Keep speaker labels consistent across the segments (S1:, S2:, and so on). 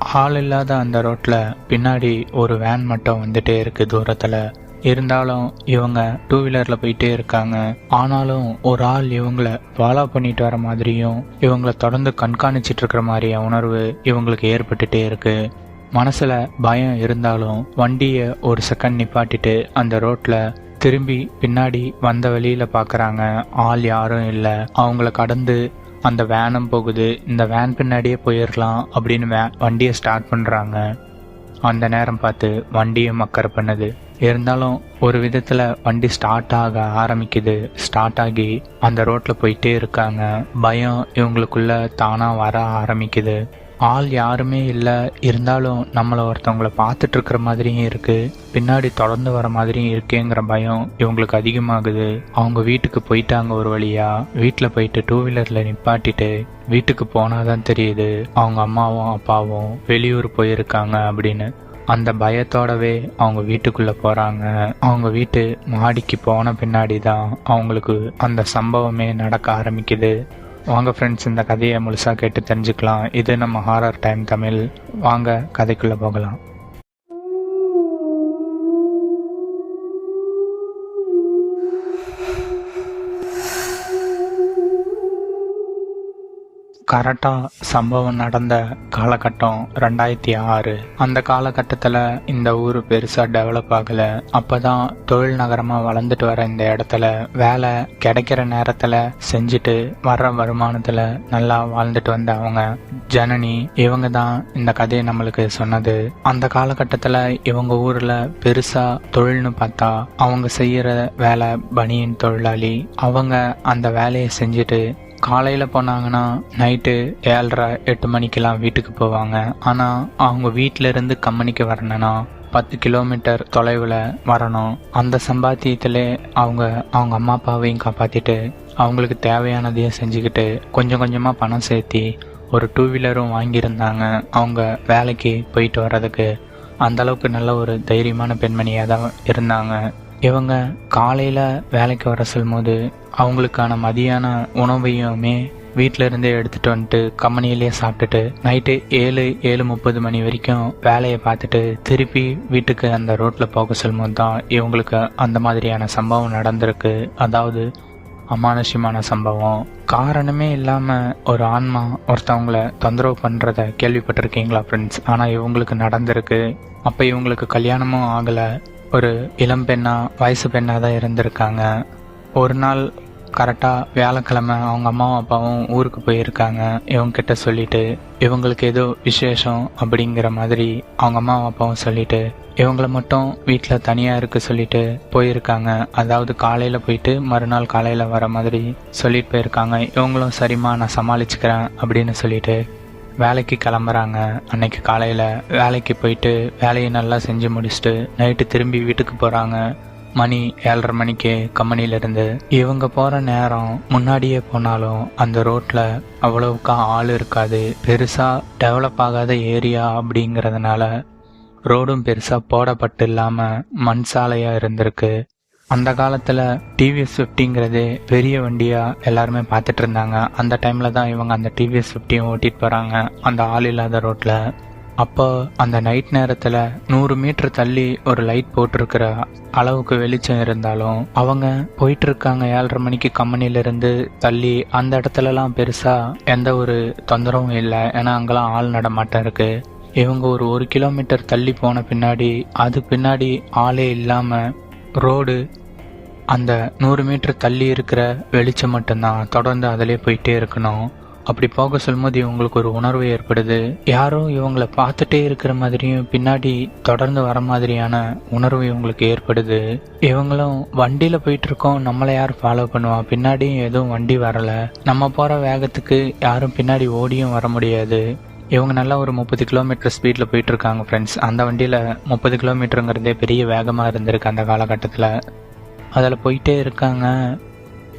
S1: ஆள் இல்லாத அந்த ரோட்டில் பின்னாடி ஒரு வேன் மட்டும் வந்துட்டே இருக்கு தூரத்தில். இருந்தாலும் இவங்க டூ வீலரில் போயிட்டே இருக்காங்க. ஆனாலும் ஒரு ஆள் இவங்களை ஃபாலோ பண்ணிட்டு வர மாதிரியும் இவங்களை தொடர்ந்து கண்காணிச்சிட்டு இருக்கிற மாதிரியான உணர்வு இவங்களுக்கு ஏற்பட்டுட்டே இருக்கு. மனசில் பயம் இருந்தாலும் வண்டியை ஒரு செகண்ட் நிப்பாட்டிட்டு அந்த ரோட்டில் திரும்பி பின்னாடி வந்த வழியில் பார்க்குறாங்க ஆள் யாரும் இல்லை. அவங்கள கடந்து அந்த வேனும் போகுது. இந்த வேன் பின்னாடியே போயிடலாம் அப்படின்னு வே- வண்டியை ஸ்டார்ட் பண்ணுறாங்க அந்த நேரம் பார்த்து வண்டியும் மக்கர் பண்ணுது. இருந்தாலும் ஒரு விதத்தில் வண்டி ஸ்டார்ட் ஆக ஆரம்பிக்குது. ஸ்டார்ட் ஆகி அந்த ரோட்டில் போயிட்டே இருக்காங்க. பயம் இவங்களுக்குள்ள தானாக வர ஆரம்பிக்குது. ஆள் யாருமே இல்லை. இருந்தாலும் நம்மளை ஒருத்தவங்கள பார்த்துட்டு இருக்கிற மாதிரியும் இருக்கு. பின்னாடி தொடர்ந்து வர மாதிரியும் இருக்கேங்கிற பயம் இவங்களுக்கு அதிகமாகுது. அவங்க வீட்டுக்கு போயிட்டாங்க ஒரு வழியா. வீட்டில் போயிட்டு டூ வீலர்ல நிப்பாட்டிட்டு வீட்டுக்கு போனாதான் தெரியுது. அவங்க அம்மாவும் அப்பாவும் வெளியூர் போயிருக்காங்க அப்படின்னு. அந்த பயத்தோடவே அவங்க வீட்டுக்குள்ள போறாங்க. அவங்க வீட்டு மாடிக்கு போன பின்னாடி தான் அவங்களுக்கு அந்த சம்பவமே நடக்க ஆரம்பிக்குது. வாங்க ஃப்ரெண்ட்ஸ் இந்த கதையை முழுசாக கேட்டு தெரிஞ்சுக்கலாம். இது நம்ம ஹாரர் டைம் தமிழ். வாங்க கதைக்குள்ளே போகலாம். கரெக்டா சம்பவம் நடந்த காலகட்டம் ரெண்டாயிரத்தி ஆறு. அந்த காலகட்டத்தில் இந்த ஊர் பெருசாக டெவலப் ஆகலை. அப்போ தான் தொழில் நகரமாக வளர்ந்துட்டு வர இந்த இடத்துல வேலை கிடைக்கிற நேரத்தில் செஞ்சுட்டு வர்ற வருமானத்தில் நல்லா வாழ்ந்துட்டு வந்த அவங்க. ஜனனி இவங்க தான் இந்த கதையை நம்மளுக்கு சொன்னது. அந்த காலகட்டத்தில் இவங்க ஊரில் பெருசாக தொழில்னு பார்த்தா அவங்க செய்கிற வேலை பனியன் தொழிலாளி. அவங்க அந்த வேலையை செஞ்சுட்டு காலையில் போனாங்கன்னா நைட்டு ஏழரை எட்டு மணிக்கெல்லாம் வீட்டுக்கு போவாங்க. ஆனால் அவங்க வீட்டிலேருந்து கம்பெனிக்கு வரணும்னா பத்து கிலோமீட்டர் தொலைவில் வரணும். அந்த சம்பாத்தியத்திலே அவங்க அவங்க அம்மா அப்பாவையும் காப்பாற்றிட்டு அவங்களுக்கு தேவையானதையும் செஞ்சுக்கிட்டு கொஞ்சம் கொஞ்சமாக பணம் சேர்த்தி ஒரு டூ வீலரும் வாங்கியிருந்தாங்க. அவங்க வேலைக்கு போயிட்டு வர்றதுக்கு. அந்தளவுக்கு நல்ல ஒரு தைரியமான பெண்மணியாக தான் இருந்தாங்க. இவங்க காலையில் வேலைக்கு வர சொல்லும்போது அவங்களுக்கான மதியான உணவையுமே வீட்டிலருந்தே எடுத்துகிட்டு எடுத்துட்டு வந்துட்டு கம்பெனிலேயே சாப்பிட்டுட்டு நைட்டு ஏழு ஏழு முப்பது மணி வரைக்கும் வேலையை பார்த்துட்டு திருப்பி வீட்டுக்கு அந்த ரோட்டில் போக சொல்லும்போது தான் இவங்களுக்கு அந்த மாதிரியான சம்பவம் நடந்திருக்கு. அதாவது அமானுஷ்யமான சம்பவம். காரணமே இல்லாமல் ஒரு ஆன்மா ஒருத்தவங்கள தொந்தரவு பண்ணுறத கேள்விப்பட்டிருக்கீங்களா ஃப்ரெண்ட்ஸ் ஆனால் இவங்களுக்கு நடந்திருக்கு. அப்போ இவங்களுக்கு கல்யாணமும் ஆகலை. ஒரு இளம் பெண்ணாக வயசு பெண்ணாக தான் இருந்திருக்காங்க. ஒரு நாள் கரெக்டாக வியாழக்கிழமை அவங்க அம்மாவும் அப்பாவும் ஊருக்கு போயிருக்காங்க. இவங்க கிட்ட சொல்லிட்டு இவங்களுக்கு ஏதோ விசேஷம் அப்படிங்கிற மாதிரி அவங்க அம்மாவும் அப்பாவும் சொல்லிட்டு இவங்கள மட்டும் வீட்டில் தனியாக இருக்க சொல்லிட்டு போயிருக்காங்க. அதாவது காலையில் போயிட்டு மறுநாள் காலையில் வர மாதிரி சொல்லிட்டு போயிருக்காங்க. இவங்களும் சரிம்மா நான் சமாளிச்சுக்கிறேன் அப்படின்னு சொல்லிட்டு வேலைக்கு கிளம்புறாங்க. அன்னைக்கு காலையில் வேலைக்கு போயிட்டு வேலையை நல்லா செஞ்சு முடிச்சுட்டு நைட்டு திரும்பி வீட்டுக்கு போகிறாங்க மணி ஏழரை மணிக்கு கம்பெனியிலிருந்து இவங்க போகிற நேரம் முன்னாடியே போனாலும் அந்த ரோட்டில் அவ்வளவுக்கா ஆள் இருக்காது. பெருசாக டெவலப் ஆகாத ஏரியா அப்படிங்கிறதுனால ரோடும் பெருசாக போடப்பட்டு இல்லாமல் மண் சாலையாக இருந்திருக்கு. அந்த காலத்தில் டிவிஎஸ் ஃபிஃப்டிங்கிறது பெரிய வண்டியாக எல்லாருமே பார்த்துட்டு இருந்தாங்க. அந்த டைமில் தான் இவங்க அந்த டிவிஎஸ் ஃபிஃப்டியும் ஓட்டிகிட்டு போகிறாங்க அந்த ஆள் இல்லாத ரோட்டில் அப்போ அந்த நைட் நேரத்தில் நூறு மீட்டர் தள்ளி ஒரு லைட் போட்டிருக்கிற அளவுக்கு வெளிச்சம் இருந்தாலும் அவங்க போயிட்டு இருக்காங்க ஏழரை மணிக்கு கம்பெனியிலேருந்து தள்ளி அந்த இடத்துலலாம் பெருசாக எந்த ஒரு தொந்தரவும் இல்லை. ஏன்னா அங்கெல்லாம் ஆள் நடமாட்டம் இருக்கு. இவங்க ஒரு ஒரு கிலோமீட்டர் தள்ளி போன பின்னாடி அது பின்னாடி ஆளே இல்லாமல் ரோடு அந்த நூறு மீட்டர் தள்ளி இருக்கிற வெளிச்சம் மட்டும்தான். தொடர்ந்து அதிலே போயிட்டே இருக்கணும். அப்படி போக சொல்லும்போது இவங்களுக்கு ஒரு உணர்வு ஏற்படுது. யாரோ இவங்களை பார்த்துட்டே இருக்கிற மாதிரியும் பின்னாடி தொடர்ந்து வர மாதிரியான உணர்வு இவங்களுக்கு ஏற்படுது. இவங்களும் வண்டியில் போயிட்டு இருக்கோம் நம்மளை யார் ஃபாலோ பண்ணுவா? பின்னாடியும் எதுவும் வண்டி வரலை. நம்ம போகிற வேகத்துக்கு யாரும் பின்னாடி ஓடியும் வர முடியாது. இவங்க நல்லா ஒரு முப்பது கிலோமீட்டர் ஸ்பீடில் போயிட்டு இருக்காங்க ஃப்ரெண்ட்ஸ் அந்த வண்டியில் முப்பது கிலோமீட்டருங்கிறதே பெரிய வேகமாக இருந்திருக்கு அந்த காலகட்டத்தில். அதில் போயிட்டே இருக்காங்க.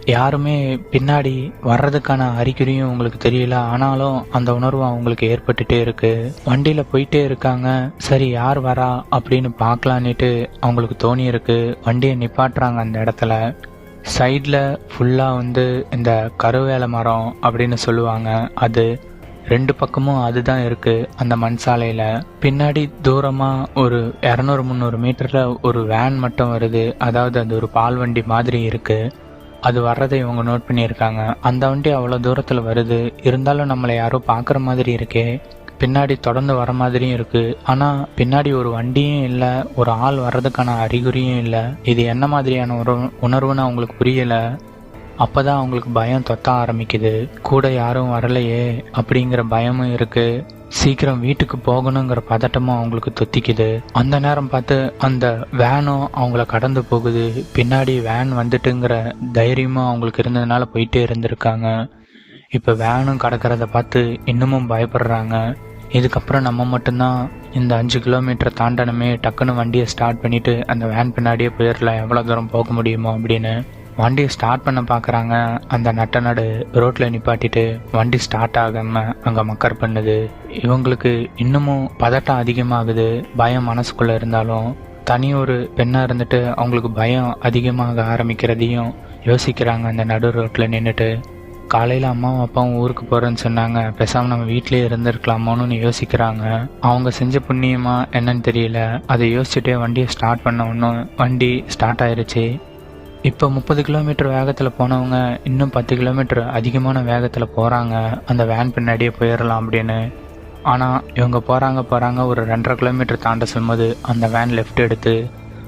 S1: யாருமே பின்னாடி வர்றதுக்கான அறிகுறியும் உங்களுக்கு தெரியல. ஆனாலும் அந்த உணர்வு அவங்களுக்கு ஏற்பட்டுட்டே இருக்கு. வண்டியில போயிட்டே இருக்காங்க. சரி யார் வரா அப்படின்னு பார்க்கலான்னுட்டு அவங்களுக்கு தோணி இருக்கு வண்டியை நிப்பாட்டுறாங்க அந்த இடத்துல. சைடில் ஃபுல்லாக வந்து இந்த கருவேல மரம் அப்படின்னு சொல்லுவாங்க. அது ரெண்டு பக்கமும் அதுதான் இருக்கு அந்த மண் சாலையில. பின்னாடி தூரமா ஒரு இரநூறு முந்நூறு மீட்டர்ல ஒரு வேன் மட்டும் வருது. அதாவது அது ஒரு பால் வண்டி மாதிரி இருக்கு. அது வர்றதை இவங்க நோட் பண்ணியிருக்காங்க. அந்த வண்டி அவ்வளோ தூரத்தில் வருது. இருந்தாலும் நம்மளை யாரோ பார்க்குற மாதிரி இருக்கே. பின்னாடி தொடர்ந்து வர மாதிரியும் இருக்கு. ஆனால் பின்னாடி ஒரு வண்டியும் இல்லை ஒரு ஆள் வர்றதுக்கான அறிகுறியும் இல்லை. இது என்ன மாதிரியான ஒரு உணர்வுன்னு அவங்களுக்கு புரியல. அப்போதான் அவங்களுக்கு பயம் தொத்த ஆரம்பிக்குது. கூட யாரும் வரலையே அப்படிங்கிற பயமும் இருக்குது சீக்கிரம் வீட்டுக்கு போகணுங்கிற பதட்டமும் அவங்களுக்கு தொத்திக்குது. அந்த நேரம் பார்த்து அந்த வேனும் அவங்கள கடந்து போகுது. பின்னாடி வேன் வந்துட்டுங்கிற தைரியமும் அவங்களுக்கு இருந்ததுனால போயிட்டே இருந்திருக்காங்க. இப்போ வேனும் கடக்கிறத பார்த்து இன்னமும் பயப்படுறாங்க. இதுக்கப்புறம் நம்ம மட்டும்தான் இந்த அஞ்சு கிலோமீட்டர் தாண்டனமே டக்குன்னு வண்டியை ஸ்டார்ட் பண்ணிட்டு அந்த வேன் பின்னாடியே போயிடலாம் எவ்வளோ தூரம் போக முடியுமோ அப்படின்னு. வண்டியை ஸ்டார்ட் பண்ண பார்க்குறாங்க அந்த நட்ட நடு ரோட்டில் நிப்பாட்டிட்டு வண்டி ஸ்டார்ட் ஆகாமல் அங்கே மக்கர் பண்ணுது. இவங்களுக்கு இன்னமும் பதட்டம் அதிகமாகுது. பயம் மனசுக்குள்ளே இருந்தாலும் தனி ஒரு பெண்ணாக இருந்துட்டு அவங்களுக்கு பயம் அதிகமாக ஆரம்பிக்கிறதையும் யோசிக்கிறாங்க அந்த நடு ரோட்டில் நின்றுட்டு காலையில் அம்மாவும் அப்பாவும் ஊருக்கு போகிறேன்னு சொன்னாங்க. பேசாமல் நம்ம வீட்லேயே இருந்திருக்கலாமோன்னு யோசிக்கிறாங்க. அவங்க செஞ்ச புண்ணியமா என்னன்னு தெரியல. அதை யோசிச்சுட்டே வண்டியை ஸ்டார்ட் பண்ண ஒன்றும் வண்டி ஸ்டார்ட் ஆயிடுச்சு இப்போ முப்பது கிலோமீட்டர் வேகத்தில் போனவங்க இன்னும் பத்து கிலோமீட்டர் அதிகமான வேகத்தில் போகிறாங்க அந்த வேன் பின்னாடியே போயிடலாம் அப்படின்னு. ஆனால் இவங்க போகிறாங்க போகிறாங்க ஒரு ரெண்டரை கிலோமீட்டர் தாண்ட சொல்லும்போது அந்த வேன் லெஃப்ட் எடுத்து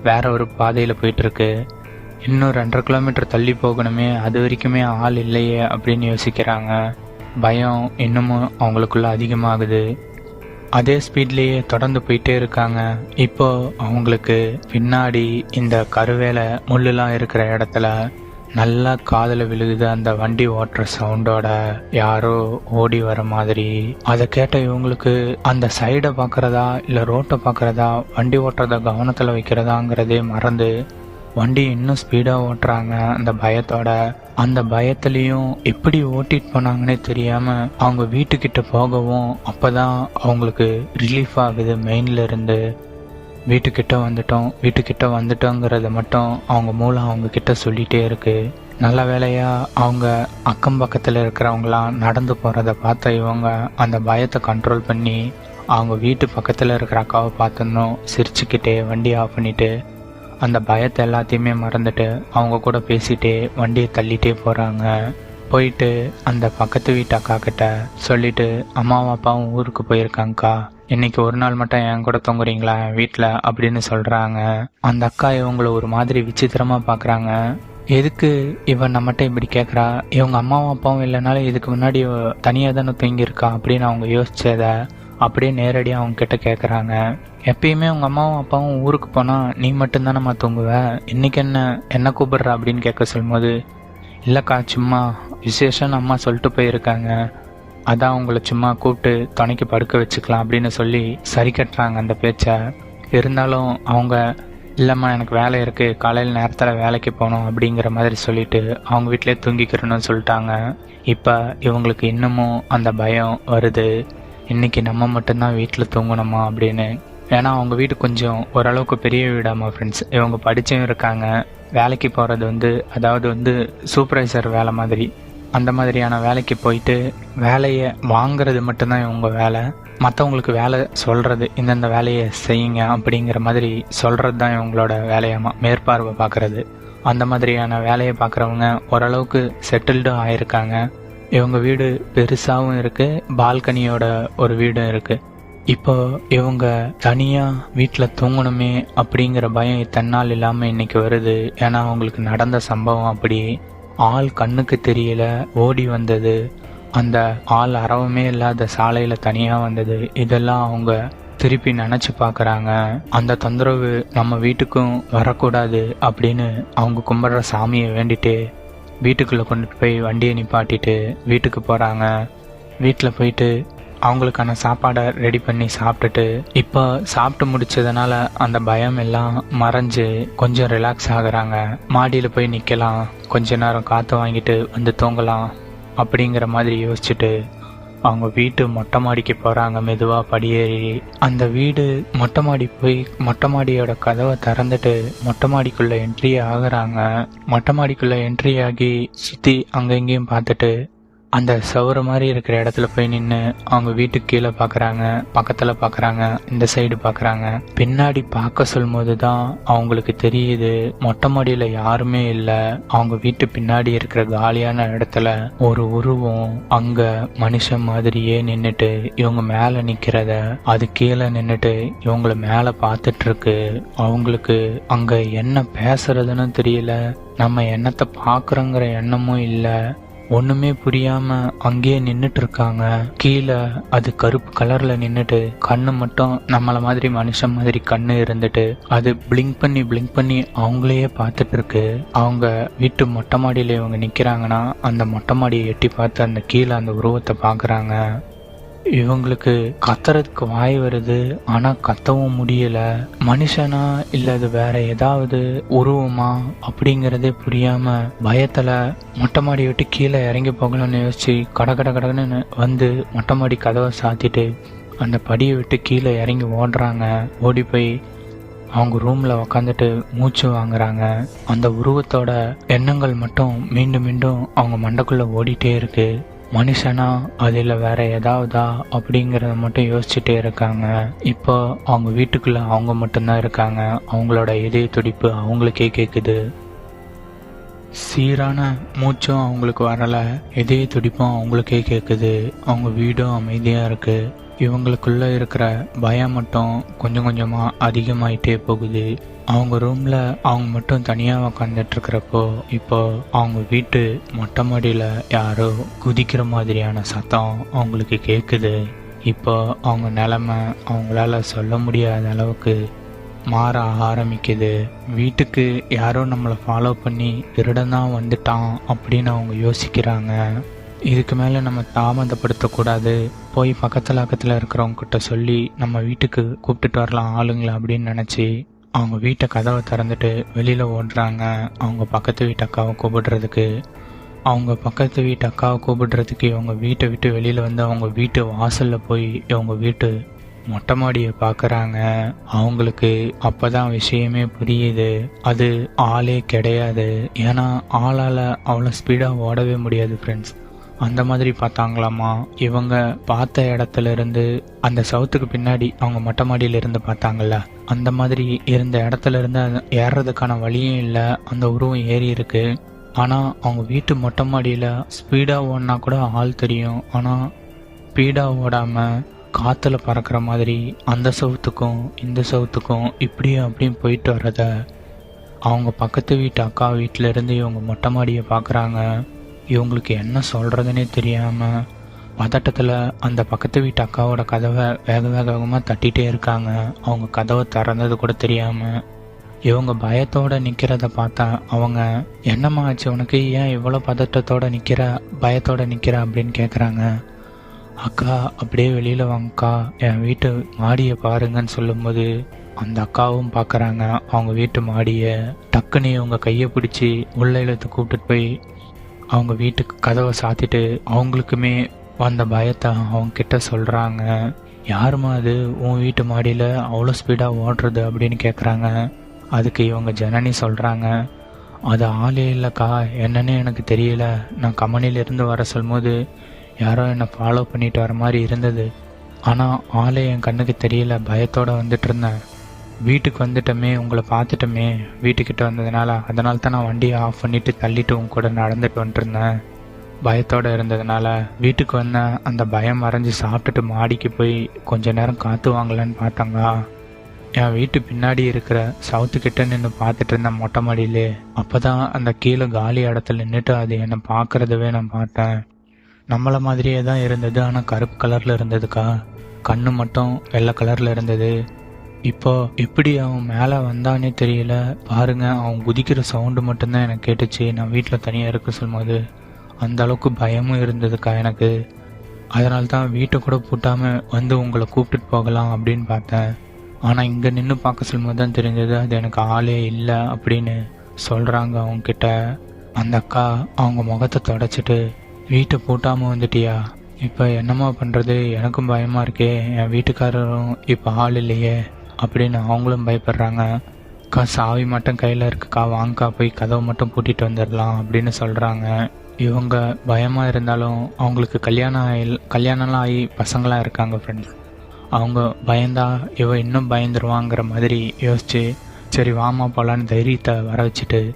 S1: வேற ஒரு பாதையில் போயிட்டுருக்கு. இன்னும் ரெண்டரை கிலோமீட்டர் தள்ளி போகணுமே அது வரைக்குமே ஆள் இல்லையே அப்படின்னு யோசிக்கிறாங்க. பயம் இன்னமும் அவங்களுக்குள்ள அதிகமாகுது. அதே ஸ்பீட்லேயே தொடர்ந்து போயிட்டே இருக்காங்க. இப்போ அவங்களுக்கு பின்னாடி இந்த கருவேலை முள்ளுலாம் இருக்கிற இடத்துல நல்லா காதில் விழுகுது அந்த வண்டி ஓட்டுற சவுண்டோட யாரோ ஓடி வர மாதிரி. அதை கேட்ட இவங்களுக்கு அந்த சைடை பார்க்குறதா இல்லை ரோட்டை பார்க்குறதா வண்டி ஓட்டுறத கவனத்தில் வைக்கிறதாங்கிறதே மறந்து வண்டி இன்னும் ஸ்பீடாக ஓட்டுறாங்க. அந்த பயத்தோட அந்த பயத்துலேயும் எப்படி ஓட்டிட்டு போனாங்கன்னே தெரியாமல் அவங்க வீட்டுக்கிட்ட போகவும் அப்பதான் அவங்களுக்கு ரிலீஃப் ஆகுது. மெயின்ல இருந்து வீட்டுக்கிட்ட வந்துட்டோம் வீட்டுக்கிட்ட வந்துட்டோங்கிறத மட்டும் அவங்க மூலம் அவங்க கிட்ட சொல்லிட்டே இருக்கு. நல்ல வேலையா அவங்க அக்கம் பக்கத்தில் இருக்கிறவங்களாம் நடந்து போகிறத பார்த்த இவங்க அந்த பயத்தை கண்ட்ரோல் பண்ணி அவங்க வீட்டு பக்கத்தில் இருக்கிற அக்காவை பார்த்தோன்னும் சிரிச்சுக்கிட்டே வண்டி ஆஃப் பண்ணிட்டு அந்த பயத்தை எல்லாத்தையுமே மறந்துட்டு அவங்க கூட பேசிட்டே வண்டியை தள்ளிட்டே போகிறாங்க போயிட்டு அந்த பக்கத்து வீட்டு அக்கா கிட்ட சொல்லிட்டு அம்மாவும் அப்பாவும் ஊருக்கு போயிருக்காங்கக்கா. இன்னைக்கு ஒரு நாள் மட்டும் என் கூட தொங்குறீங்களா? வீட்டில் அப்படின்னு சொல்கிறாங்க அந்த அக்கா இவங்கள ஒரு மாதிரி விசித்திரமாக பார்க்குறாங்க எதுக்கு இவன் நம்மகிட்ட இப்படி கேட்குறா இவங்க அம்மாவும் அப்பாவும் இல்லைனாலும் இதுக்கு முன்னாடி தனியாக தானே தூங்கியிருக்கா? அப்படின்னு அவங்க யோசிச்சதை அப்படியே நேரடியாக அவங்க கிட்ட கேட்குறாங்க எப்பயுமே உங்கள் அம்மாவும் அப்பாவும் ஊருக்கு போனால் நீ மட்டும்தானம்மா தூங்குவ? இன்னைக்கு என்ன என்ன கூப்பிடுற? அப்படின்னு கேட்க சொல்லும்போது இல்லைக்கா சும்மா விசேஷம்னு அம்மா சொல்லிட்டு போயிருக்காங்க. அதான் அவங்கள சும்மா கூப்பிட்டு துணைக்கு படுக்க வச்சுக்கலாம் அப்படின்னு சொல்லி சரி கட்டுறாங்க அந்த பேச்சை. இருந்தாலும் அவங்க இல்லைம்மா எனக்கு வேலை இருக்குது காலையில் நேரத்தில் வேலைக்கு போகணும் அப்படிங்கிற மாதிரி சொல்லிட்டு அவங்க வீட்டிலே தூங்கிக்கிறணும்னு சொல்லிட்டாங்க. இப்போ இவங்களுக்கு இன்னமும் அந்த பயம் வருது. இன்றைக்கி நம்ம மட்டும்தான் வீட்டில் தூங்கணுமா அப்படின்னு. ஏன்னா அவங்க வீடு கொஞ்சம் ஓரளவுக்கு பெரிய வீடாமா ஃப்ரெண்ட்ஸ் இவங்க படித்தும் இருக்காங்க. வேலைக்கு போகிறது வந்து அதாவது வந்து சூப்பர்வைசர் வேலை மாதிரி. அந்த மாதிரியான வேலைக்கு போயிட்டு வேலையை வாங்குறது மட்டும்தான் இவங்க வேலை. மற்றவங்களுக்கு வேலை சொல்கிறது இந்தந்த வேலையை செய்யுங்க அப்படிங்கிற மாதிரி சொல்கிறது தான் இவங்களோட வேலையாமா மேற்பார்வை பார்க்குறது. அந்த மாதிரியான வேலையை பார்க்குறவங்க ஓரளவுக்கு செட்டில்டும் ஆயிருக்காங்க இவங்க வீடு பெருசாகவும் இருக்கு பால்கனியோட ஒரு வீடும் இருக்கு. இப்போ இவங்க தனியாக வீட்டில் தூங்கணுமே அப்படிங்கிற பயம் தன்னால் இல்லாமல் இன்னைக்கு வருது. ஏன்னா அவங்களுக்கு நடந்த சம்பவம் அப்படி ஆள் கண்ணுக்கு தெரியல ஓடி வந்தது. அந்த ஆள் அறவுமே இல்லாத சாலையில் தனியாக வந்தது. இதெல்லாம் அவங்க திருப்பி நினச்சி பார்க்குறாங்க அந்த தொந்தரவு நம்ம வீட்டுக்கும் வரக்கூடாது அப்படின்னு அவங்க கும்பிட்ற சாமியை வேண்டிட்டு வீட்டுக்குள்ளே கொண்டுட்டு போய் வண்டியை நிப்பாட்டிட்டு வீட்டுக்கு போகிறாங்க வீட்டில் போயிட்டு அவங்களுக்கான சாப்பாடை ரெடி பண்ணி சாப்பிட்டுட்டு இப்போ சாப்பிட்டு முடிச்சதுனால அந்த பயம் எல்லாம் மறைஞ்சு கொஞ்சம் ரிலாக்ஸ் ஆகுறாங்க. மாடியில் போய் நிற்கலாம் கொஞ்ச நேரம் காற்று வாங்கிட்டு வந்து தூங்கலாம் அப்படிங்கிற மாதிரி யோசிச்சுட்டு அவங்க வீட்டு மொட்டை மாடிக்கு போகிறாங்க மெதுவாக படியேறி. அந்த வீடு மொட்டை மாடி போய் மொட்டை மாடியோட கதவை திறந்துட்டு மொட்டை மாடிக்குள்ளே என்ட்ரி ஆகுறாங்க. மொட்டை மாடிக்குள்ளே என்ட்ரி ஆகி சுற்றி அங்கே இங்கேயும் பார்த்துட்டு அந்த சவுறு மாதிரி இருக்கிற இடத்துல போய் நின்று அவங்க வீட்டுக்கு கீழே பார்க்குறாங்க பக்கத்தில் பார்க்குறாங்க இந்த சைடு பார்க்குறாங்க பின்னாடி பார்க்க சொல்லும்போது தான் அவங்களுக்கு தெரியுது மொட்டை மாடியில் யாருமே இல்லை. அவங்க வீட்டு பின்னாடி இருக்கிற காலியான இடத்துல ஒரு உருவம் அங்கே மனுஷன் மாதிரியே நின்றுட்டு இவங்க மேலே நிற்கிறத அது கீழே நின்றுட்டு இவங்கள மேலே பார்த்துட்டு இருக்கு அவங்களுக்கு அங்கே என்ன பேசுறதுன்னு தெரியல. நம்ம எண்ணத்தை பார்க்குறோங்கிற எண்ணமும் இல்லை. ஒண்ணுமே புரியாம அங்கேயே நின்னுட்டு இருக்காங்க கீழே அது கருப்பு கலர்ல நின்னுட்டு கண்ணு மட்டும் நம்மள மாதிரி மனுஷன் மாதிரி கண்ணு இருந்துட்டு அது பிளிங்க் பண்ணி பிளிங்க் பண்ணி அவங்களையே பார்த்துட்டு இருக்கு அவங்க வீட்டு மொட்டை மாடியில இவங்க நிக்கிறாங்கன்னா அந்த மொட்டை மாடியை எட்டி பார்த்து அந்த கீழே அந்த உருவத்தை பாக்குறாங்க இவங்களுக்கு கத்துறதுக்கு வாய் வருது ஆனா கத்தவும் முடியல. மனுஷனா இல்ல அது வேற ஏதாவது உருவமா அப்படிங்கறதே புரியாம பயத்துல மொட்டை மாடி விட்டு கீழே இறங்கி போகலாம்னு யோசிச்சு கட கட கடன்னு வந்து மொட்டை மாடி கதவை சாத்திட்டு அந்த படியை விட்டு கீழே இறங்கி ஓடுறாங்க. ஓடி போய் அவங்க ரூமில் உக்காந்துட்டு மூச்சு வாங்குறாங்க. அந்த உருவத்தோட எண்ணங்கள் மட்டும் மீண்டும் மீண்டும் அவங்க மண்டக்குள்ளே ஓடிட்டே இருக்குது மனுஷனா அதில் வேற ஏதாவதா அப்படிங்கிறத மட்டும் யோசிச்சுட்டே இருக்காங்க. இப்போ அவங்க வீட்டுக்குள்ள அவங்க மட்டும்தான் இருக்காங்க. அவங்களோட இதய துடிப்பு அவங்களுக்கே கேட்குது சீரான மூச்சும் அவங்களுக்கு வரலை. இதய துடிப்பும் அவங்களுக்கே கேட்குது அவங்க வீடும் அமைதியாக இருக்குது இவங்களுக்குள்ள இருக்கிற பயம் மட்டும் கொஞ்சம் கொஞ்சமாக அதிகமாயிட்டே போகுது. அவங்க ரூம்ல அவங்க மட்டும் தனியாக உக்காந்துட்டு இருக்கிறப்போ இப்போ அவங்க வீட்டு மொட்டை மாடியில் யாரோ குதிக்கிற மாதிரியான சத்தம் அவங்களுக்கு கேட்குது இப்போ அவங்க நிலைமை அவங்களால சொல்ல முடியாத அளவுக்கு மாற ஆரம்பிக்குது. வீட்டுக்கு யாரோ நம்மளை ஃபாலோ பண்ணி திருடன் தான் வந்துட்டான் அப்படின்னு அவங்க யோசிக்கிறாங்க. இதுக்கு மேலே நம்ம தாமதப்படுத்தக்கூடாது. போய் பக்கத்தில் பக்கத்தில் இருக்கிறவங்க கிட்ட சொல்லி நம்ம வீட்டுக்கு கூப்பிட்டுட்டு வரலாம் ஆளுங்களை அப்படின்னு நினச்சி அவங்க வீட்டை கதவை திறந்துட்டு வெளியில் ஓடுறாங்க. அவங்க பக்கத்து வீட்டு அக்காவை கூப்பிடுறதுக்கு. அவங்க பக்கத்து வீட்டு அக்காவை கூப்பிடுறதுக்கு இவங்க வீட்டை விட்டு வெளியில் வந்து அவங்க வீட்டு வாசலில் போய் இவங்க வீட்டு மொட்டை மாடியை பார்க்குறாங்க அவங்களுக்கு அப்பதான் விஷயமே புரியுது. அது ஆளே கிடையாது. ஏன்னா ஆளால் அவ்வளோ ஸ்பீடாக ஓடவே முடியாது ஃப்ரெண்ட்ஸ் அந்த மாதிரி பார்த்தாங்களாமா? இவங்க பார்த்த இடத்துல இருந்து அந்த சவுத்துக்கு பின்னாடி அவங்க மொட்டை மாடியில இருந்து பார்த்தாங்கல்ல? அந்த மாதிரி இருந்த இடத்துல இருந்து அது ஏறுறதுக்கான வழியும் இல்லை அந்த உருவம் ஏறி இருக்கு. ஆனா அவங்க வீட்டு மொட்டை மாடியில ஸ்பீடா ஓடினா கூட ஆள் தெரியும். ஆனா ஸ்பீடா ஓடாம காத்துல பறக்கிற மாதிரி அந்த சவுத்துக்கும் இந்த சவுத்துக்கும் இப்படியும் அப்படியும் போயிட்டு வர்றத அவங்க பக்கத்து வீட்டு அக்கா வீட்டில இருந்து இவங்க மொட்டை மாடியை பார்க்குறாங்க. இவங்களுக்கு என்ன சொல்கிறதுனே தெரியாமல் பதட்டத்தில் அந்த பக்கத்து வீட்டு அக்காவோட கதவை வேக வேக வேகமாக தட்டிகிட்டே இருக்காங்க. அவங்க கதவை திறந்தது கூட தெரியாமல் இவங்க பயத்தோட நிற்கிறத பார்த்தா அவங்க என்னம்மா ஆச்சு? உனக்கு ஏன் இவ்வளோ பதட்டத்தோட நிற்கிற பயத்தோட நிற்கிற அப்படின்னு கேட்குறாங்க அக்கா அப்படியே வெளியில் வாங்கக்கா. என் வீட்டு மாடியை பாருங்கன்னு சொல்லும்போது அந்த அக்காவும் பார்க்குறாங்க அவங்க வீட்டு மாடியை. டக்குன்னு இவங்க கையை பிடிச்சி உள்ள இழுத்து கூப்பிட்டு போய் அவங்க வீட்டுக்கு கதவை சாத்திட்டு அவங்களுக்குமே வந்த பயத்தை அவங்க கிட்ட சொல்கிறாங்க யாருமா அது? உன் வீட்டு மாடியில் அவ்வளோ ஸ்பீடாக ஓடுறது? அப்படின்னு கேட்குறாங்க அதுக்கு இவங்க ஜனனி சொல்கிறாங்க அது ஆளே இல்லைக்கா. என்னன்னு எனக்கு தெரியல. நான் கம்பெனில இருந்து வர சொல்லும்போது யாரோ என்னை ஃபாலோ பண்ணிட்டு வர மாதிரி இருந்தது. ஆனால் ஆளே என் கண்ணுக்கு தெரியல. பயத்தோடு வந்துட்டு இருந்தேன். வீட்டுக்கு வந்துட்டோமே உங்களை பார்த்துட்டோமே வீட்டுக்கிட்ட வந்ததுனால அதனால தான் நான் வண்டியை ஆஃப் பண்ணிட்டு தள்ளிட்டு உங்க கூட நடந்துட்டு வந்துருந்தேன். பயத்தோடு இருந்ததுனால வீட்டுக்கு வந்தேன் அந்த பயம் மறைஞ்சு சாப்பிட்டுட்டு மாடிக்கு போய் கொஞ்ச நேரம் காத்து வாங்கலான்னு பார்த்தாங்க. என் வீட்டு பின்னாடி இருக்கிற சவுத்து கிட்ட நின்று பார்த்துட்டு இருந்தேன் மொட்டை மாடியிலே அப்பதான் அந்த கீழே காலி இடத்துல நின்றுட்டு அது என்னை பார்க்கறதவே நான் பார்த்தேன். நம்மளை மாதிரியே தான் இருந்தது ஆனால் கருப்பு கலரில் இருந்ததுக்கா? கண்ணு மட்டும் வெள்ளை கலரில் இருந்தது. இப்போ எப்படி அவன் மேலே வந்தானே தெரியல. பாருங்க அவன் குதிக்கிற சவுண்டு மட்டும்தான் எனக்கு கேட்டுச்சு. நான் வீட்டில் தனியாக இருக்க சொல்லும்போது அந்த அளவுக்கு பயமும் இருந்ததுக்கா எனக்கு. அதனால தான் வீட்டை கூட பூட்டாமல் வந்து உங்களை கூப்பிட்டுட்டு போகலாம் அப்படின்னு பார்த்தேன். ஆனால் இங்கே நின்று பார்க்க சொல்லும்போது தான் தெரிஞ்சது அது எனக்கு ஆளே இல்லை அப்படின்னு சொல்கிறாங்க அவங்கக்கிட்ட அந்த அக்கா அவங்க முகத்தை தொடச்சிட்டு வீட்டை பூட்டாமல் வந்துட்டியா? இப்போ என்னம்மா பண்ணுறது எனக்கும் பயமாக இருக்கே. என் வீட்டுக்காரரும் இப்போ ஆள் இல்லையே. அப்படின்னு அவங்களும் பயப்படுறாங்க. அக்கா சாவி மட்டும் கையில் இருக்குக்கா வாங்கக்கா போய் கதவை மட்டும் பூட்டிட்டு வந்துடலாம் அப்படின்னு சொல்கிறாங்க இவங்க பயமாக இருந்தாலும் அவங்களுக்கு கல்யாணம் ஆகி கல்யாணம்லாம் ஆகி பசங்களாம் இருக்காங்க ஃப்ரெண்ட்ஸ் அவங்க பயந்தா இவ இன்னும் பயந்துருவாங்கிற மாதிரி யோசிச்சு சரி வாமா போலான்னு தைரியத்தை வர வச்சுட்டு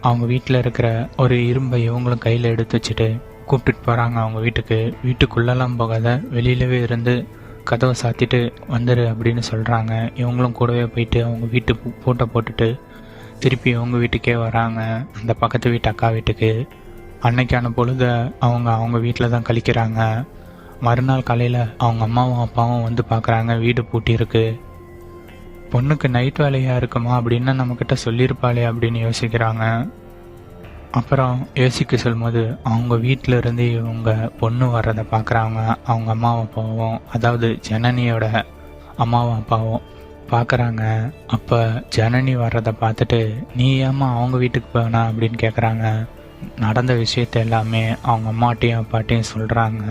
S1: அவங்க வீட்டில் இருக்கிற ஒரு இரும்பை இவங்களும் கையில் எடுத்து வச்சுட்டு கூப்பிட்டுட்டு போகிறாங்க அவங்க வீட்டுக்கு. வீட்டுக்குள்ளெல்லாம் போகாத வெளியிலவே இருந்து கதவை சாத்திட்டு வந்துரு அப்படின்னு சொல்கிறாங்க இவங்களும் கூடவே போயிட்டு அவங்க வீட்டு பூட்டை போட்டுட்டு திருப்பி அவங்க வீட்டுக்கே வராங்க. அந்த பக்கத்து வீட்டு அக்கா வீட்டுக்கு. அன்னைக்கான பொழுத அவங்க அவங்க வீட்டில் தான் கழிக்கிறாங்க. மறுநாள் காலையில் அவங்க அம்மாவும் அப்பாவும் வந்து பார்க்குறாங்க வீடு பூட்டியிருக்கு பொண்ணுக்கு நைட் வேலையாக இருக்குமா அப்படின்னு நம்மக்கிட்ட சொல்லியிருப்பாளே அப்படின்னு யோசிக்கிறாங்க. அப்புறம் யோசிக்க சொல்லும்போது அவங்க வீட்டில் இருந்து இவங்க பொண்ணு வர்றதை பார்க்குறாங்க அவங்க அம்மாவும் அப்பாவும் அதாவது ஜனனியோட அம்மாவும் அப்பாவும் பார்க்குறாங்க அப்போ ஜனனி வர்றதை பார்த்துட்டு நீ ஏம்மா அவங்க வீட்டுக்கு போனா? அப்படின்னு கேட்குறாங்க நடந்த விஷயத்த எல்லாமே அவங்க அம்மாட்டையும் அப்பாட்டையும் சொல்கிறாங்க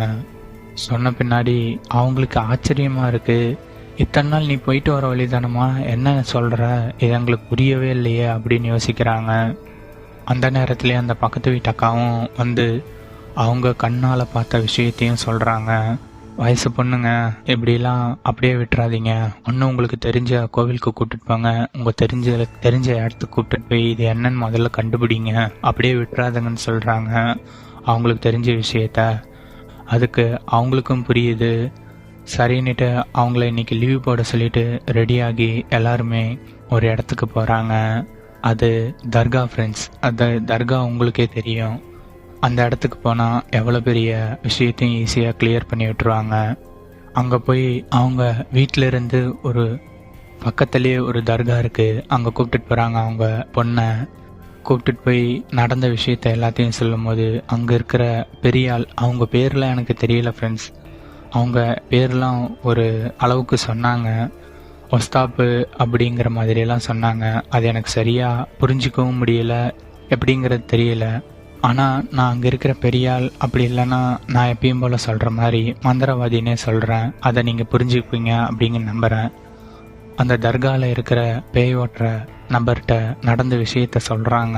S1: சொன்ன பின்னாடி அவங்களுக்கு ஆச்சரியமாக இருக்குது இத்தனை நாள் நீ போயிட்டு வர வழிதானம்மா? என்ன சொல்கிற இது எங்களுக்கு புரியவே இல்லையே அப்படின்னு யோசிக்கிறாங்க. அந்த நேரத்துலேயே அந்த பக்கத்து வீட்டு அக்காவும் வந்து அவங்க கண்ணால் பார்த்த விஷயத்தையும் சொல்கிறாங்க வயசு பொண்ணுங்க இப்படிலாம் அப்படியே விட்டுறாதீங்க. ஒன்றும் உங்களுக்கு தெரிஞ்ச கோவிலுக்கு கூப்பிட்டு போங்க. உங்கள் தெரிஞ்ச தெரிஞ்ச இடத்துக்கு கூப்பிட்டு போய் இது என்னன்னு முதல்ல கண்டுபிடிங்க. அப்படியே விட்டுறாதுங்கன்னு சொல்கிறாங்க அவங்களுக்கு தெரிஞ்ச விஷயத்த. அதுக்கு அவங்களுக்கும் புரியுது. சரின்னுட்டு அவங்கள இன்னைக்கு லீவ் போட சொல்லிட்டு ரெடியாகி எல்லாருமே ஒரு இடத்துக்கு போகிறாங்க அது தர்கா ஃப்ரெண்ட்ஸ் அது தர்கா உங்களுக்கே தெரியும். அந்த இடத்துக்கு போனால் எவ்வளோ பெரிய விஷயத்தையும் ஈஸியாக கிளியர் பண்ணி விட்டுருவாங்க. அங்கே போய் அவங்க வீட்டிலேருந்து ஒரு பக்கத்துலேயே ஒரு தர்கா இருக்குது அங்கே கூப்பிட்டுட்டு போகிறாங்க அவங்க பொண்ணை. கூப்பிட்டுட்டு போய் நடந்த விஷயத்த எல்லாத்தையும் சொல்லும்போது அங்கே இருக்கிற பெரிய ஆள் அவங்க பேர்லாம் எனக்கு தெரியல ஃப்ரெண்ட்ஸ் அவங்க பேர்லாம் ஒரு அளவுக்கு சொன்னாங்க. ஒஸ்தாப்பு அப்படிங்கிற மாதிரியெல்லாம் சொன்னாங்க. அது எனக்கு சரியாக புரிஞ்சிக்கவும் முடியல. எப்படிங்கிறது தெரியல. ஆனால் நான் அங்கே இருக்கிற பெரியாள் அப்படி இல்லைன்னா நான் எப்பயும் போல் சொல்கிற மாதிரி மந்திரவாதினே சொல்கிறேன் அதை நீங்கள் புரிஞ்சுப்பீங்க அப்படிங்க நம்புகிறேன் அந்த தர்காவில் இருக்கிற பேய் ஓட்டுற நபர்கிட்ட நடந்த விஷயத்த சொல்கிறாங்க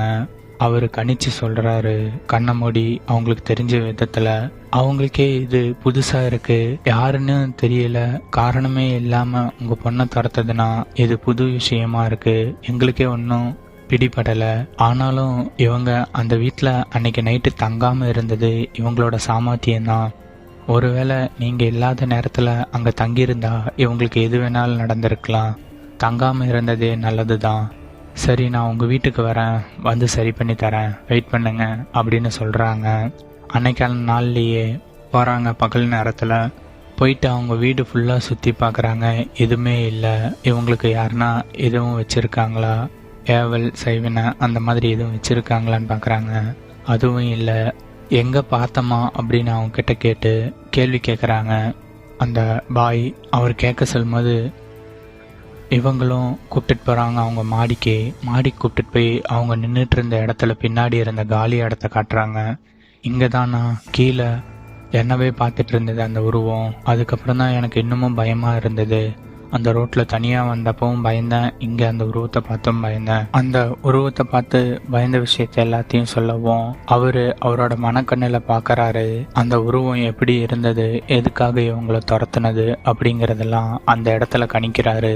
S1: அவர் கணிச்சு சொல்கிறாரு கண்ணை மூடி அவங்களுக்கு தெரிஞ்ச விதத்தில் அவங்களுக்கே இது புதுசாக இருக்குது யாருன்னு தெரியல. காரணமே இல்லாமல் உங்கள் பொண்ணை துரத்ததுன்னா இது புது விஷயமா இருக்குது எங்களுக்கே ஒன்றும் பிடிபடலை. ஆனாலும் இவங்க அந்த வீட்டில் அன்னைக்கு நைட்டு தங்காமல் இருந்தது இவங்களோட சாமர்த்தியம்தான். ஒருவேளை நீங்கள் இல்லாத நேரத்தில் அங்கே தங்கியிருந்தா இவங்களுக்கு எது வேணாலும் நடந்திருக்கலாம். தங்காமல் இருந்ததே நல்லது தான் சரி நான் உங்கள் வீட்டுக்கு வரேன். வந்து சரி பண்ணி தரேன். வெயிட் பண்ணுங்க அப்படின்னு சொல்கிறாங்க அன்னைக்கான நாள்லேயே போகிறாங்க பகல் நேரத்தில். போயிட்டு அவங்க வீடு ஃபுல்லாக சுற்றி பார்க்குறாங்க எதுவுமே இல்லை. இவங்களுக்கு யாருன்னா எதுவும் வச்சுருக்காங்களா? ஏவல் சைவினை அந்த மாதிரி எதுவும் வச்சுருக்காங்களான்னு பார்க்குறாங்க அதுவும் இல்லை. எங்கே பார்த்தோமா அப்படின்னு அவங்க கிட்ட கேட்டு கேள்வி கேட்குறாங்க அந்த பாய் அவர் கேட்க சொல்லும்போது இவங்களும் கூப்பிட்டுட்டு போகிறாங்க அவங்க மாடிக்கு. மாடி கூப்பிட்டுட்டு போய் அவங்க நின்றுட்டு இருந்த இடத்துல பின்னாடி இருந்த காலி இடத்த காட்டுறாங்க. இங்கே தானா கீழே. என்னவே பார்த்துட்டு இருந்தது அந்த உருவம். அதுக்கப்புறம் தான் எனக்கு இன்னமும் பயமாக இருந்தது. அந்த ரோட்டில் தனியாக வந்தப்பவும் பயந்தேன். இங்கே அந்த உருவத்தை பார்த்தும் பயந்தேன். அந்த உருவத்தை பார்த்து பயந்த விஷயத்த எல்லாத்தையும் சொல்லவும் அவர் அவரோட மனக்கண்ணில் பார்க்கறாரு அந்த உருவம் எப்படி இருந்தது? எதுக்காக இவங்களை துரத்துனது? அப்படிங்கிறதெல்லாம் அந்த இடத்துல கணிக்கிறாரு.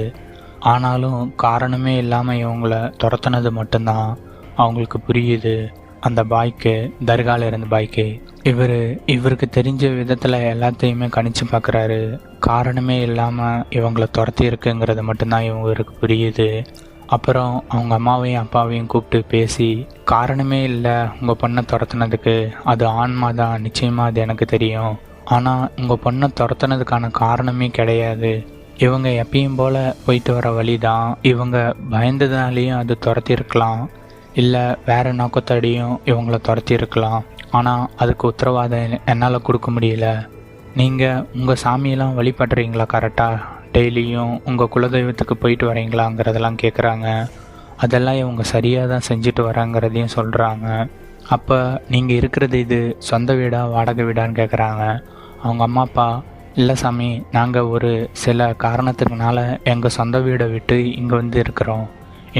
S1: ஆனாலும் காரணமே இல்லாமல் இவங்கள துரத்துனது மட்டும்தான். அவங்களுக்கு புரியுது. அந்த பாய்க்கு தர்கால இருந்த பாய்க்கு. இவர் இவருக்கு தெரிஞ்ச விதத்தில் எல்லாத்தையுமே கணிச்சு பார்க்குறாரு காரணமே இல்லாமல் இவங்கள துரத்தி இருக்குங்கிறது மட்டும்தான் இவங்களுக்கு புரியுது. அப்புறம் அவங்க அம்மாவையும் அப்பாவையும் கூப்பிட்டு பேசி காரணமே இல்லை உங்கள் பொண்ணை துரத்துனதுக்கு. அது ஆன்மா தான் நிச்சயமாக அது எனக்கு தெரியும். ஆனால் உங்கள் பொண்ணை துரத்துனதுக்கான காரணமே கிடையாது. இவங்க எப்பயும் போல் போயிட்டு வர வழி தான் இவங்க பயந்ததுனாலேயும் அது துரத்திருக்கலாம். இல்லை வேற நோக்கத்தடியும் இவங்கள துரத்திருக்கலாம். ஆனால் அதுக்கு உத்தரவாதம் என்னால் கொடுக்க முடியல. நீங்கள் உங்கள் சாமியெல்லாம் வழிபடுறீங்களா கரெக்டாக டெய்லியும் உங்கள் குலதெய்வத்துக்கு போயிட்டு வரீங்களாங்கிறதெல்லாம் கேட்குறாங்க அதெல்லாம் இவங்க சரியாக தான் செஞ்சுட்டு வராங்கிறதையும் சொல்கிறாங்க அப்போ நீங்கள் இருக்கிறது இது சொந்த வீடா வாடகை வீடான்னு கேட்குறாங்க அவங்க அம்மா அப்பா இல்லை சாமி நாங்கள் ஒரு சில காரணத்துக்குனால எங்கள் சொந்த வீடை விட்டு இங்கே வந்து இருக்கிறோம்.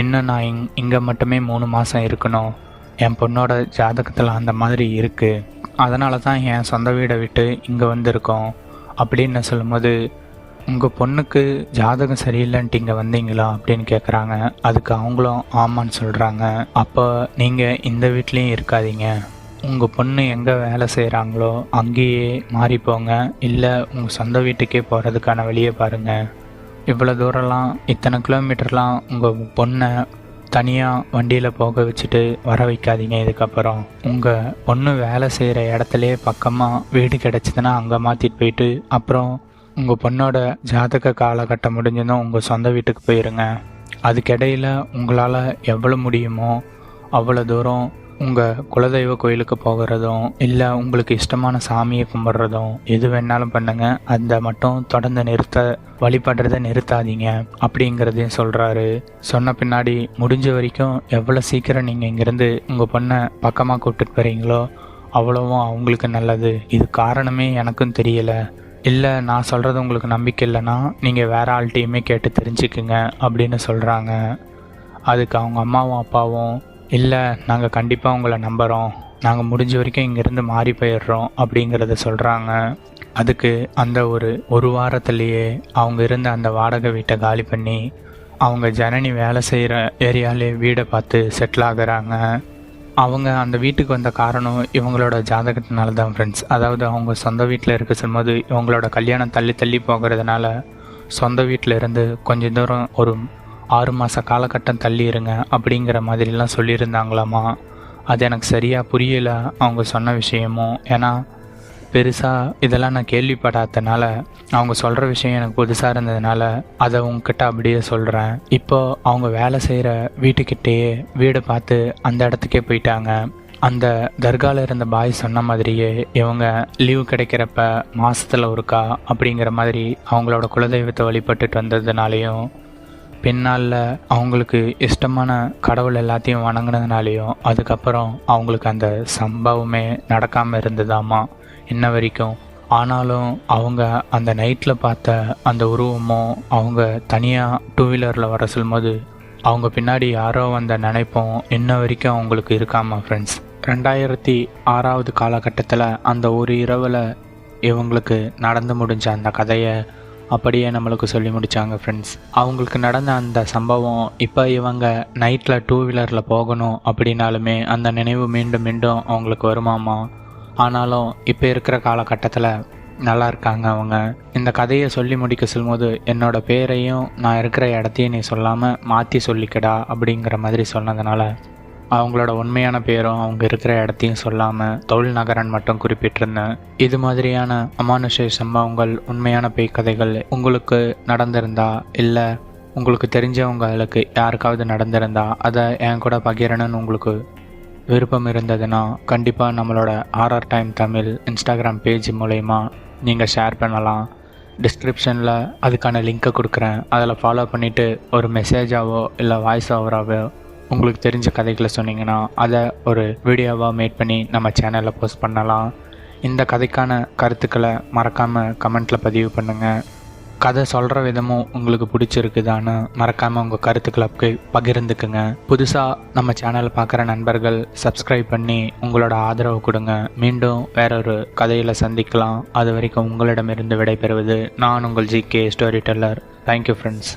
S1: இன்னும் நான் இங் இங்கே மட்டுமே மூணு மாதம் இருக்கணும். என் பொண்ணோட ஜாதகத்தில் அந்த மாதிரி இருக்குது அதனால தான் என் சொந்த வீடை விட்டு இங்கே வந்திருக்கோம். அப்படின்னு சொல்லும்போது உங்கள் பொண்ணுக்கு ஜாதகம் சரியில்லைன்ட்டு இங்கே வந்தீங்களா? அப்படின்னு கேட்குறாங்க அதுக்கு அவங்களும் ஆமான்னு சொல்கிறாங்க அப்போ நீங்கள் இந்த வீட்லேயும் இருக்காதீங்க. உங்கள் பொண்ணு எங்கே வேலை செய்கிறாங்களோ அங்கேயே மாறி போங்க இல்லை உங்கள் சொந்த வீட்டுக்கே போகிறதுக்கான வழியை பாருங்கள் இவ்வளோ தூரம்லாம் இத்தனை கிலோமீட்டர்லாம் உங்கள் பொண்ணை தனியாக வண்டியில் போக வச்சுட்டு வர வைக்காதீங்க இதுக்கப்புறம். உங்கள் பொண்ணு வேலை செய்கிற இடத்துலே பக்கமாக வீடு கிடச்சிதுன்னா அங்கே மாற்றிட்டு போயிட்டு அப்புறம் உங்கள் பொண்ணோட ஜாதக காலகட்டம் முடிஞ்சதும் உங்கள் சொந்த வீட்டுக்கு போயிருங்க. அதுக்கிடையில் உங்களால் எவ்வளோ முடியுமோ அவ்வளோ தூரம் உங்கள் குலதெய்வ கோயிலுக்கு போகிறதும் இல்லை உங்களுக்கு இஷ்டமான சாமியை கும்பிட்றதும் எது வேணாலும் பண்ணுங்கள் அந்த மட்டும் தொடர்ந்து நிறுத்த வழிபடுறதை நிறுத்தாதீங்க அப்படிங்கிறதையும் சொல்கிறாரு சொன்ன பின்னாடி முடிஞ்ச வரைக்கும் எவ்வளோ சீக்கிரம் நீங்கள் இங்கேருந்து உங்கள் பொண்ணை பக்கமாக கூப்பிட்டு போகிறீங்களோ அவ்வளவும் அவங்களுக்கு நல்லது. இது காரணமே எனக்கும் தெரியலை. இல்லை நான் சொல்கிறது உங்களுக்கு நம்பிக்கை இல்லைன்னா நீங்கள் வேற ஆள்கிட்டையுமே கேட்டு தெரிஞ்சுக்குங்க அப்படின்னு சொல்கிறாங்க அதுக்கு அவங்க அம்மாவும் அப்பாவும் இல்லை நாங்கள் கண்டிப்பாக உங்களை நம்புகிறோம் நாங்கள் முடிஞ்ச வரைக்கும் இங்கேருந்து மாறி போயிடுறோம் அப்படிங்கிறத சொல்கிறாங்க அதுக்கு அந்த ஒரு ஒரு வாரத்துலேயே அவங்க இருந்த அந்த வாடகை வீட்டை காலி பண்ணி அவங்க ஜனனி வேலை செய்கிற ஏரியாலே வீடை பார்த்து செட்டில் ஆகுறாங்க. அவங்க அந்த வீட்டுக்கு வந்த காரணம் இவங்களோட ஜாதகத்தினால தான் ஃப்ரெண்ட்ஸ் அதாவது அவங்க சொந்த வீட்டில் இருக்க சொல்லும்போது இவங்களோட கல்யாணம் தள்ளி தள்ளி போகிறதுனால சொந்த வீட்டில் இருந்து கொஞ்ச தூரம் ஒரு ஆறு மாத காலகட்டம் தள்ளிடுங்க அப்படிங்கிற மாதிரிலாம் சொல்லியிருந்தாங்களாமா? அது எனக்கு சரியாக புரியலை அவங்க சொன்ன விஷயமும் ஏன்னா பெருசாக இதெல்லாம் நான் கேள்விப்படாதனால அவங்க சொல்கிற விஷயம் எனக்கு புதுசாக இருந்ததுனால அதை உங்ககிட்ட அப்படியே சொல்கிறேன் இப்போ அவங்க வேலை செய்கிற வீட்டுக்கிட்டேயே வீடை பார்த்து அந்த இடத்துக்கே போயிட்டாங்க. அந்த தர்காவில் இருந்த பாய் சொன்ன மாதிரியே இவங்க லீவு கிடைக்கிறப்ப மாதத்தில் ஒருக்கா அப்படிங்கிற மாதிரி அவங்களோட குலதெய்வத்தை வழிபட்டுட்டு வந்ததுனாலையும் பின்னால் அவங்களுக்கு இஷ்டமான கடவுள் எல்லாத்தையும் வணங்கினதுனாலையும் அதுக்கப்புறம் அவங்களுக்கு அந்த சம்பவமே நடக்காமல் இருந்ததாமா? இன்ன வரைக்கும். ஆனாலும் அவங்க அந்த நைட்டில் பார்த்த அந்த உருவமும் அவங்க தனியாக டூ வீலரில் வர சொல்லும்போது அவங்க பின்னாடி யாரோ வந்த நினைப்போம் இன்ன வரைக்கும் அவங்களுக்கு இருக்காமா ஃப்ரெண்ட்ஸ் ரெண்டாயிரத்தி ஆறாவது காலகட்டத்தில் அந்த ஒரு இரவில் இவங்களுக்கு நடந்து முடிஞ்ச அந்த கதையை அப்படியே நம்மளுக்கு சொல்லி முடித்தாங்க ஃப்ரெண்ட்ஸ் அவங்களுக்கு நடந்த அந்த சம்பவம் இப்போ இவங்க நைட்டில் டூ வீலரில் போகணும் அப்படின்னாலுமே அந்த நினைவு மீண்டும் மீண்டும் அவங்களுக்கு வருமாமா ஆனாலும் இப்போ இருக்கிற காலகட்டத்தில் நல்லா இருக்காங்க அவங்க. இந்த கதையை சொல்லி முடிக்க சொல்லும்போது என்னோட பேரையும் நான் இருக்கிற இடத்தையும் நீ சொல்லாமல் மாற்றி சொல்லிக்கடா அப்படிங்கிற மாதிரி சொன்னதுனால அவங்களோட உண்மையான பேரும் அவங்க இருக்கிற இடத்தையும் சொல்லாமல் தொழில் நகரன் மட்டும் குறிப்பிட்டிருந்தேன் இது மாதிரியான அமானுஷ சம்பவங்கள் உண்மையான பேய் கதைகள் உங்களுக்கு நடந்திருந்தா இல்லை உங்களுக்கு தெரிஞ்சவங்களுக்கு யாருக்காவது நடந்திருந்தா அதை என் கூட பகிரணும்னு உங்களுக்கு விருப்பம் இருந்ததுன்னா கண்டிப்பாக நம்மளோட RR time Tamil Instagram page மூலயமா நீங்கள் ஷேர் பண்ணலாம். டிஸ்கிரிப்ஷனில் அதுக்கான லிங்க்கை கொடுக்குறேன். அதில் ஃபாலோ பண்ணிவிட்டு ஒரு மெசேஜாவோ இல்லை வாய்ஸ் ஓவராகவோ உங்களுக்கு தெரிஞ்ச கதைகளை சொன்னீங்கன்னா அதை ஒரு வீடியோவாக மேட் பண்ணி நம்ம சேனலில் போஸ்ட் பண்ணலாம். இந்த கதைக்கான கருத்துக்களை மறக்காமல் கமெண்ட்டில் பதிவு பண்ணுங்கள் கதை சொல்கிற விதமும் உங்களுக்கு பிடிச்சிருக்குதான்னு மறக்காமல் உங்கள் கருத்துக்களை பகிர்ந்துக்குங்க. புதுசாக நம்ம சேனல் பார்க்குற நண்பர்கள் சப்ஸ்கிரைப் பண்ணி உங்களோட ஆதரவு கொடுங்க. மீண்டும் வேறொரு கதையில் சந்திக்கலாம். அது வரைக்கும் உங்களிடமிருந்து விடைபெறுவது நான் உங்கள் G K story teller thank you friends